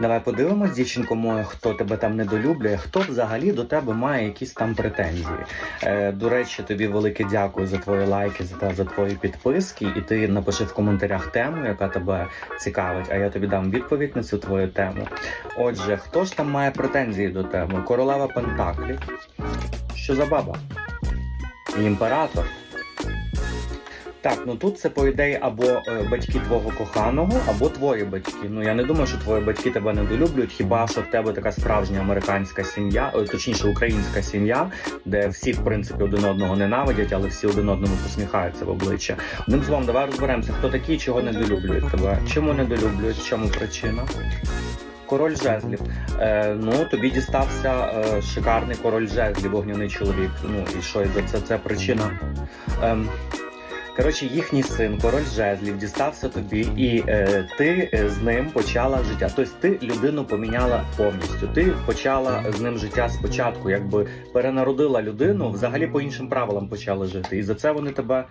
Давай подивимось, дівчинко моя, хто тебе там недолюблює, хто взагалі до тебе має якісь там претензії. Е, до речі, тобі велике дякую за твої лайки, за, за твої підписки. І ти напиши в коментарях тему, яка тебе цікавить, а я тобі дам відповідь на цю твою тему. Отже, хто ж там має претензії до тебе? Королева Пентаклів. Що за баба? Імператор. Так, ну тут це по ідеї або е, батьки твого коханого, або твої батьки. Ну я не думаю, що твої батьки тебе недолюблюють, хіба що в тебе така справжня американська сім'я, е, точніше українська сім'я, де всі в принципі один одного ненавидять, але всі один одному посміхаються в обличчя. Одним словом, давай розберемося, хто такий, чого недолюблюють тебе. Чому недолюблюють? Чому причина? Король жезлів. Е, ну тобі дістався е, шикарний король жезлів, вогняний чоловік. Ну і що і за це? Це причина. Ем, Коротше, їхній син, король жезлів, дістався тобі, і е, ти е, з ним почала життя. Тобто ти людину поміняла повністю. Ти почала з ним життя спочатку, якби перенародила людину, взагалі по іншим правилам почали жити. І за це вони тебе.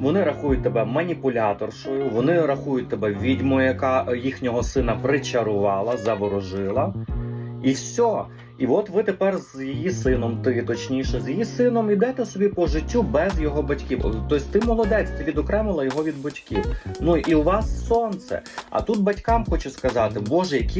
Вони рахують тебе маніпуляторшою, вони рахують тебе відьмою, яка їхнього сина причарувала, заворожила. І все. І от ви тепер з її сином, ти точніше, з її сином ідете собі по життю без його батьків. Тобто ти молодець, ти відокремила його від батьків. Ну і у вас сонце. А тут батькам хочу сказати, боже, які